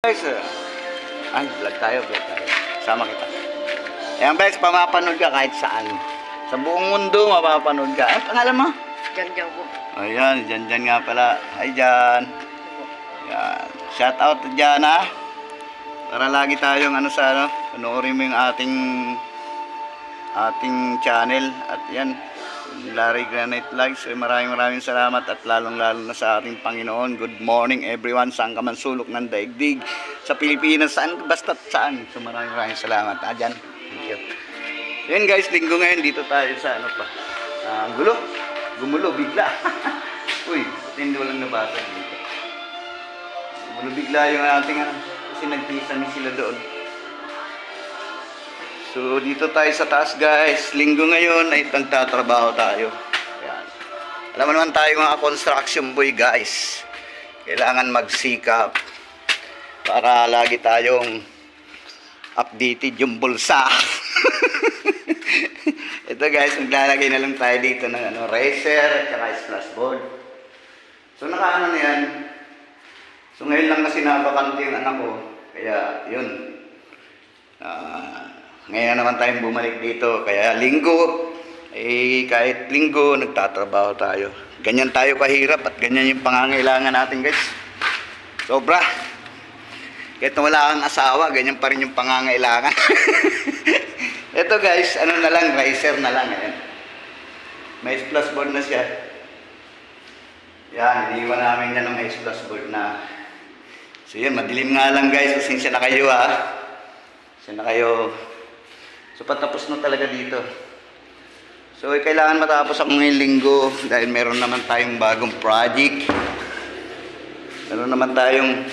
Guys, uh, ay, vlog tayo, vlog tayo. Sama kita. Ayan guys, pamapanood ka kahit saan. Sa buong mundo, mapapanood ka. Ano pangalan mo? Diyan diyan po. Ayan, dyan dyan nga pala. Hi dyan. Ayan. Shout out dyan ha. Para lagi tayong ano sa ano, panoorin mo yung ating ating channel. At yan, Larry Granite Vlogs. So, maraming maraming salamat at lalong lalo na sa ating Panginoon. Good morning everyone. Saan ka man sulok ng daigdig. Sa Pilipinas, saan, basta saan. So maraming maraming salamat. Ah, dyan. Thank you. Yan guys, linggo ngayon dito tayo sa ano pa. Ah, gulo. Gumulo bigla. Uy, hindi walang nabasa dito. Gumulo bigla yung ating ano. Kasi nagpisami sila doon. So, dito tayo sa taas guys. Linggo ngayon ay nagtatrabaho tayo. Ayan. Alam mo naman tayo mga construction boy guys. Kailangan magsikap para lagi tayong updated yung bulsa. Ito guys, maglalagay na lang tayo dito ng ano, racer at saka splashboard. So nakaano na yan. So ngayon lang kasi nabakante yung anak ko. Kaya yun. Ah, ngayon naman tayong bumalik dito. Kaya linggo, eh kahit linggo, nagtatrabaho tayo. Ganyan tayo kahirap at ganyan yung pangangailangan natin guys. Sobra. Kahit na wala kang asawa, ganyan pa rin yung pangangailangan. Ito guys, ano na lang, riser na lang. Ayan. May plus board na siya. Yan, iniwan namin yan ng may plus board na. So yun, madilim nga lang guys. Pasensya na kayo ha. Pasensya na kayo. So patapos na talaga dito. So eh, kailangan matapos ako ngayong linggo dahil meron naman tayong bagong project. Meron naman tayong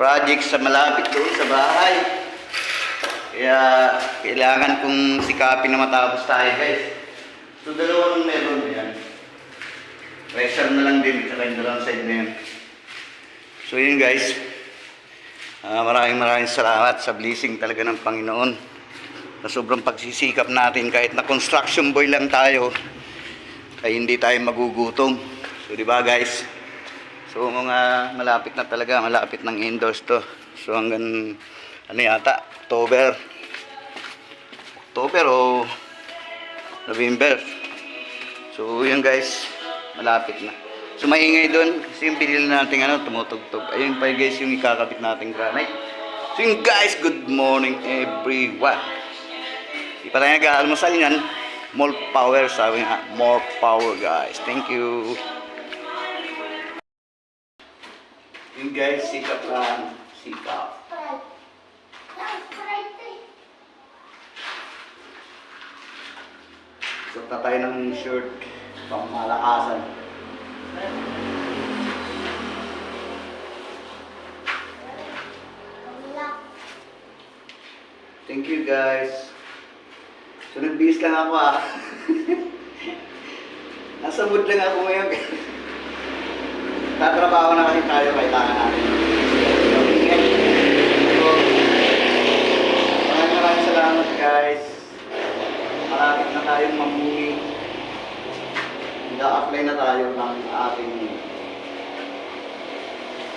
project sa malapit doon sa bahay. Kaya kailangan kong sikapin na matapos tayo guys. So dalawa nung meron yan. Pressure na lang din sa dalawang side na yan. So yun guys. Ah, maraming maraming salamat sa blessing talaga ng Panginoon. Sa sobrang pagsisikap natin kahit na construction boy lang tayo ay hindi tayo magugutom. So di ba guys? So mga malapit na talaga, malapit ng indoors to. So hanggang ano yata, October. October o November. So yun guys, malapit na. So maingay doon kasi yung pinili natin ano, tumutugtog. Ayun pa guys yung ikakabit nating granite. So yun guys, good morning everyone. Di pa tayo nag-aalmusal yan. More power, sabi nga. More power guys. Thank you. Yun guys, sikap lang. Sikap. Suot na tayo ng shirt pang malakasan. Thank you guys. So nagbihis lang ako ah. Nasa mood lang ako ngayon. Tatrabaho na kasi tayo, kailangan natin. So, ingat. So, maraming maraming salamat guys. Malapit na tayong mamuhi. Nag-apply na tayo ng ating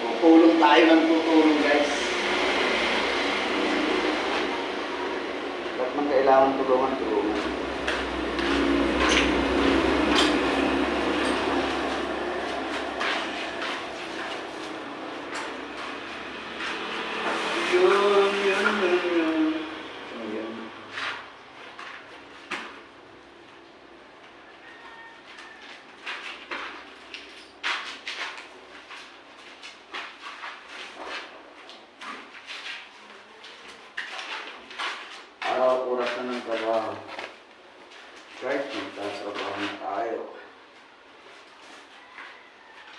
tutulong tayo ng tutulong guys. Ba't man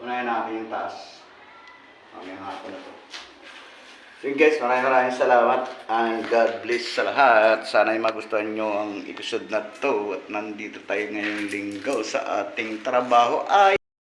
Unahin natin yung taas. Mamayang hapon na to. So yun guys, maraming maraming salamat and God bless sa lahat. Sana ay magustuhan nyo ang episode na to at nandito tayo ngayong linggo sa ating trabaho ay